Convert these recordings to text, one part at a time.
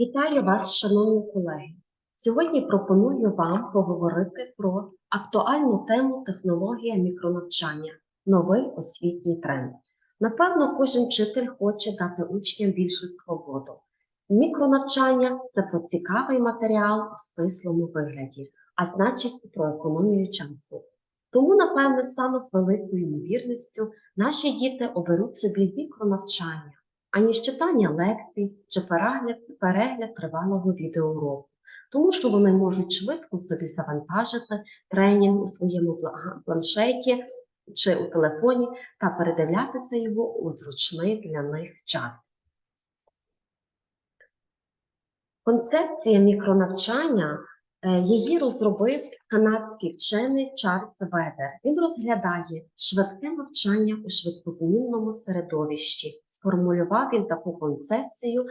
Вітаю вас, шановні колеги. Сьогодні пропоную вам поговорити про актуальну тему технологія мікронавчання новий освітній тренд. Напевно, кожен вчитель хоче дати учням більше свободу. Мікронавчання це про цікавий матеріал у стислому вигляді, а значить про економію часу. Тому, напевне, саме з великою ймовірністю наші діти оберуть собі мікронавчання аніж читання лекцій чи перегляд, перегляд тривалого відеоуроку, тому що вони можуть швидко собі завантажити тренінг у своєму пла- планшеті чи у телефоні та передивлятися його у зручний для них час. Концепція мікронавчання її розробив канадський вчений Чарльз Ведер. Він розглядає швидке навчання у швидкозмінному середовищі. Сформулював він таку концепцію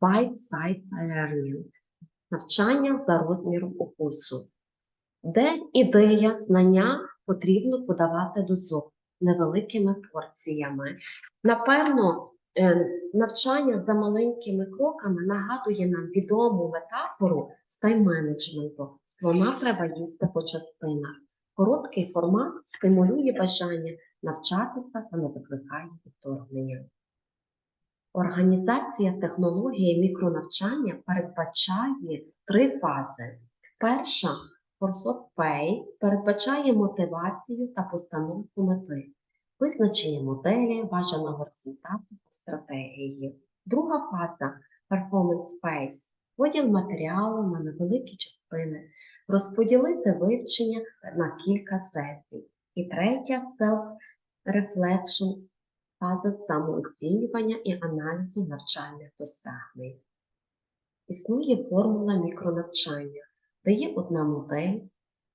bite-size learning – навчання за розміром укусу, де ідея знання потрібно подавати дозово невеликими порціями. Напевно, е, навчання за маленькими кроками нагадує нам відому метафору з тайм-менеджменту. Слона треба їсти по частинах. Короткий формат стимулює бажання навчатися та не викликає відторгнення. Організація технології мікронавчання передбачає три фази. Перша Force Pace передбачає мотивацію та постановку мети, визначення моделі, бажаного результату та стратегії. Друга фаза Performance Pace поділ матеріалу на невеликі частини, розподілити вивчення на кілька сесій. І третя Self-Reflections фаза самооцінювання і аналізу навчальних досягнень. Існує формула мікронавчання, де є одна модель,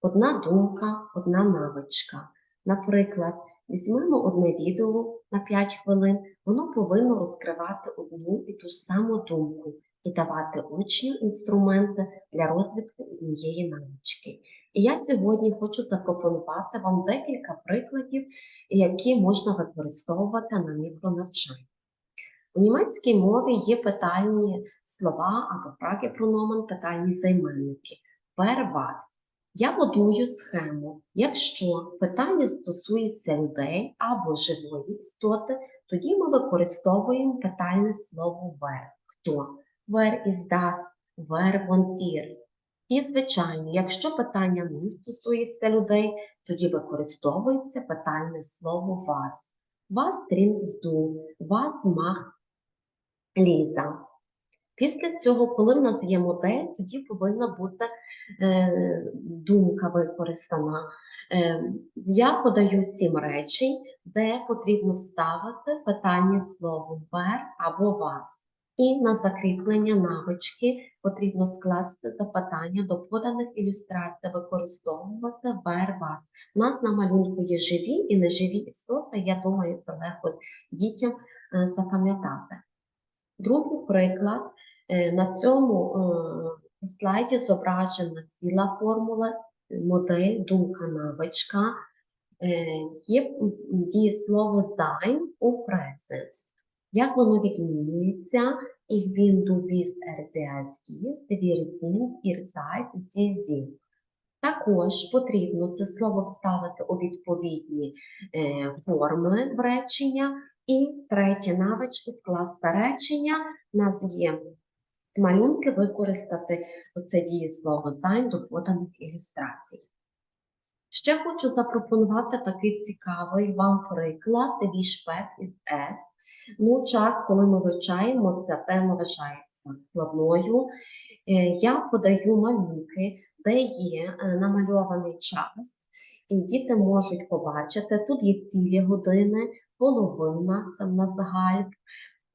одна думка, одна навичка. Наприклад, візьмемо одне відео на 5 хвилин, воно повинно розкривати одну і ту ж саму думку і давати учню інструменти для розвитку однієї навички. І я сьогодні хочу запропонувати вам декілька прикладів, які можна використовувати на мікронавчанні. У німецькій мові є питальні слова або прагепрономен, питальні займенники. Вер вас. Я будую схему. Якщо питання стосується людей або живої істоти, тоді ми використовуємо питальне слово where. Хто? Where is das? Where want ir? І, звичайно, якщо питання не стосується людей, тоді використовується питальне слово вас. Was trinkst du? Was macht Ліза? Після цього, коли в нас є модель, тоді повинна бути е, думка використана. Е, я подаю сім речень, де потрібно вставити питання слово where або вас. І на закріплення навички потрібно скласти запитання до поданих ілюстрацій, використовувати where вас. У нас на малюнку є живі і неживі істоти. Я думаю, це легко дітям е, запам'ятати. Другий приклад. Е, На цьому е, слайді зображена ціла формула, модель, думка, навичка. Е, Є дієслово sein у presens. Як воно відмінюється? Ich bin, du bist, er, sie, es ist, wir sind, ihr seid, sie sind. Також потрібно це слово вставити у відповідні е, форми в речення. І третя навичка скласти речення. У нас є малюнки використати оце дієслово sein до поданих ілюстрацій. Ще хочу запропонувати такий цікавий вам приклад Вішпет із S. Ну, час, коли ми вивчаємо, ця тема вважається складною. Е, Я подаю малюнки, де є е, намальований час, і діти можуть побачити, тут є цілі години, половина, це в нас гальб,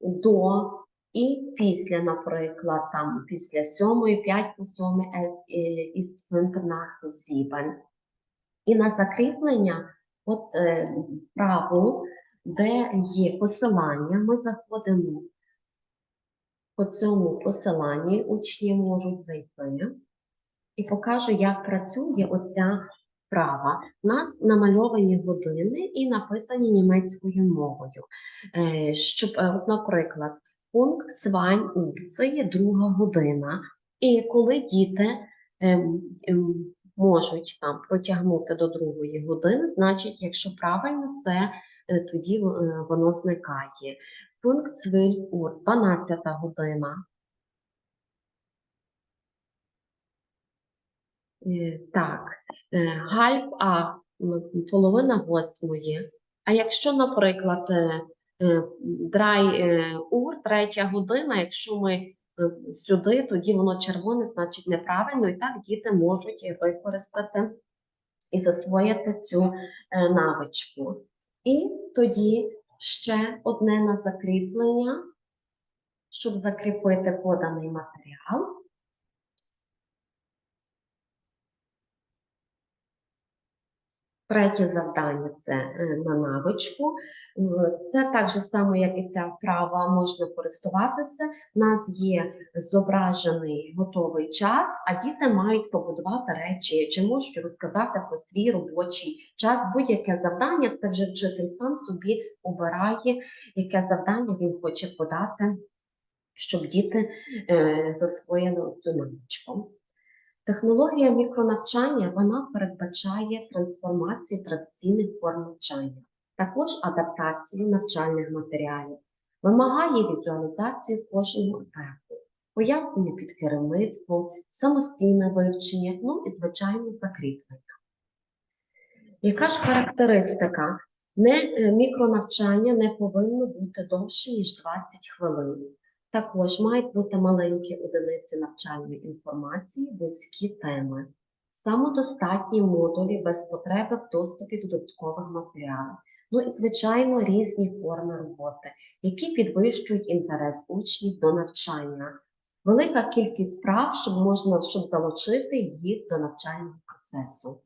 до і після, наприклад, там після сьомої, п'ять по es ist fünf nach sieben. І на закріплення, от е, праву, де є посилання, ми заходимо по цьому посиланні, учні можуть зайти і покажу, як працює оця вправа. У нас намальовані години і написані німецькою мовою. Е, Щоб, е, от, наприклад, Пункт 2 Uhr – це є друга година. І коли діти ем, ем, можуть там протягнути до другої години, значить, якщо правильно, це е, тоді е, воно зникає. Пункт 2 Uhr – 12 година. Е, Так, гальб А половина восьмої. А якщо, наприклад, драй е, ур, третя година, якщо ми е, сюди, тоді воно червоне, значить неправильно, і так діти можуть використати і засвоїти цю е, навичку. І тоді ще одне на закріплення, щоб закріпити поданий матеріал. Третє завдання це е, на навичку. Це так же само, як і ця вправа, можна користуватися. У нас є зображений готовий час, а діти мають побудувати речі чи можуть розказати про свій робочий час. Будь-яке завдання це вже вчитель сам собі обирає, яке завдання він хоче подати, щоб діти е, засвоїли цю навичку. Технологія мікронавчання вона передбачає трансформацію традиційних форм навчання, також адаптацію навчальних матеріалів, вимагає візуалізацію кожного етапу, пояснення під керівництвом, самостійне вивчення, ну і, звичайно, закріплення. Яка ж характеристика? Не, е, мікронавчання не повинно бути довше, ніж 20 хвилин. Також мають бути маленькі одиниці навчальної інформації, вузькі теми, самодостатні модулі без потреби в доступі до додаткових матеріалів. Ну і, звичайно, різні форми роботи, які підвищують інтерес учнів до навчання. Велика кількість справ, щоб можна щоб залучити їх до навчального процесу.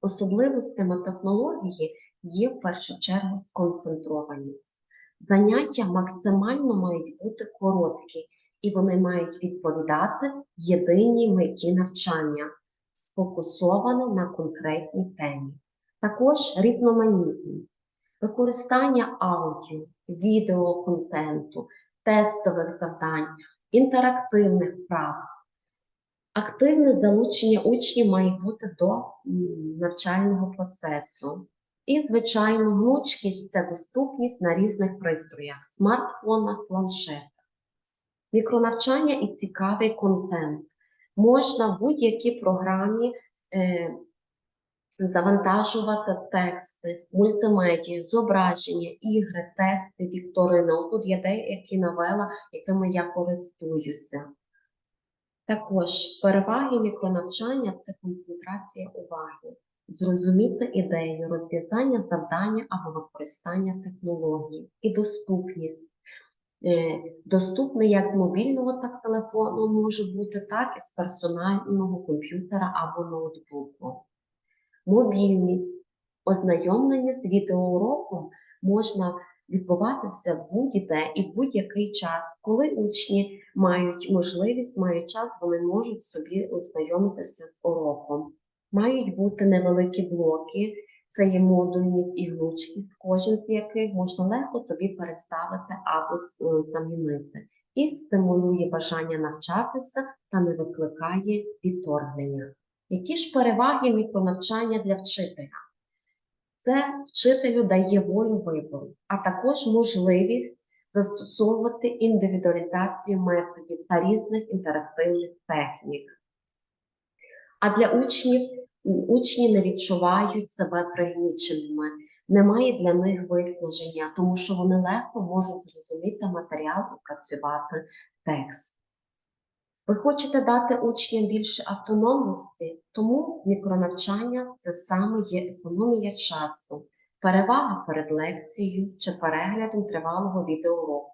Особливостями технології є в першу чергу сконцентрованість. Заняття максимально мають бути короткі, і вони мають відповідати єдиній меті навчання, сфокусовано на конкретній темі. Також різноманітність, використання аудіо, відеоконтенту, тестових завдань, інтерактивних вправ. Активне залучення учнів має бути до навчального процесу. І, звичайно, гнучкість це доступність на різних пристроях, смартфонах, планшетах. Мікронавчання і цікавий контент. Можна в будь-якій програмі е, завантажувати тексти, мультимедію, зображення, ігри, тести, вікторини. Отут є деякі навела, якими я користуюся. Також переваги мікронавчання це концентрація уваги зрозуміти ідею, розв'язання завдання або використання технологій і доступність. Е, Доступний як з мобільного так телефону може бути, так і з персонального комп'ютера або ноутбуку. Мобільність. Ознайомлення з відеоуроком можна відбуватися будь-де і будь-який час. Коли учні мають можливість, мають час, вони можуть собі ознайомитися з уроком. Мають бути невеликі блоки, це є модульність і гнучкість, кожен з яких можна легко собі переставити або е, замінити, і стимулює бажання навчатися та не викликає відторгнення. Які ж переваги мікронавчання для вчителя? Це вчителю дає волю вибору, а також можливість застосовувати індивідуалізацію методів та різних інтерактивних технік. А для учнів учні не відчувають себе пригніченими, немає для них виснаження, тому що вони легко можуть зрозуміти матеріал і працювати текст. Ви хочете дати учням більше автономності, тому мікронавчання це саме є економія часу, перевага перед лекцією чи переглядом тривалого відеоуроку,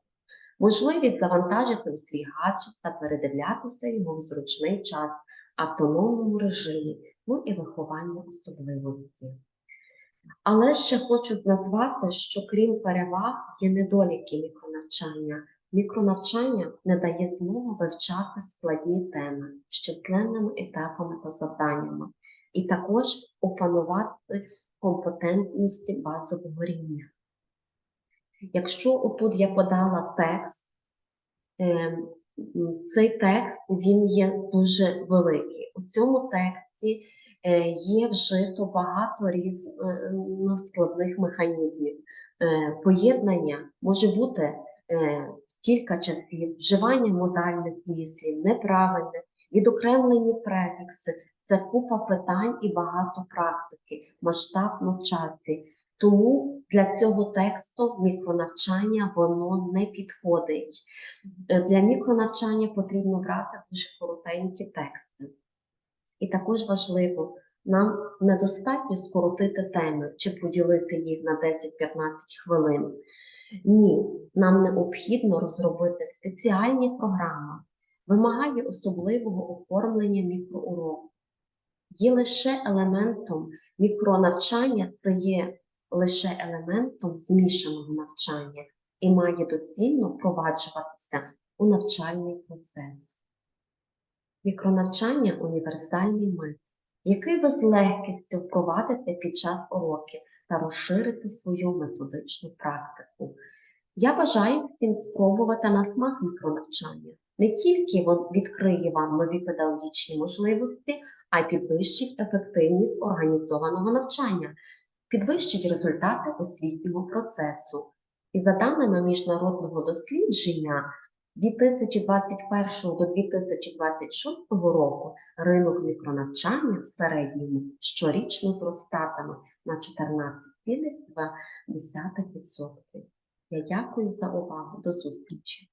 можливість завантажити у свій гаджет та передивлятися його в зручний час автономному режимі, ну і виховання особливості. Але ще хочу назвати, що крім переваг є недоліки мікронавчання. Мікронавчання не дає змогу вивчати складні теми з численними етапами та завданнями, і також опанувати компетентності базового рівня. Якщо отут я подала текст, Е, Цей текст він є дуже великий. У цьому тексті є вжито багато різноскладних механізмів. Е, Поєднання може бути е, кілька часів, вживання модальних мислів, неправильне, відокремлені префікси. Це купа питань і багато практики, масштабно в часі. Тому для цього тексту мікронавчання воно не підходить. Е, Для мікронавчання потрібно брати дуже коротенькі тексти. І також важливо, нам недостатньо скоротити теми чи поділити їх на 10-15 хвилин. Ні, нам необхідно розробити спеціальні програми, вимагає особливого оформлення мікроуроку. Є лише елементом мікронавчання, це є лише елементом змішаного навчання і має доцільно впроваджуватися у навчальний процес. Мікронавчання універсальний метод, який ви з легкістю впровадите під час уроків та розширите свою методичну практику. Я бажаю всім спробувати на смак мікронавчання. Не тільки відкриє вам нові педагогічні можливості, а й підвищить ефективність організованого навчання, підвищить результати освітнього процесу. І за даними міжнародного дослідження, 2021 до 2026 року ринок мікронавчання в середньому щорічно зростатиме на 14,2%. Я дякую за увагу. До зустрічі!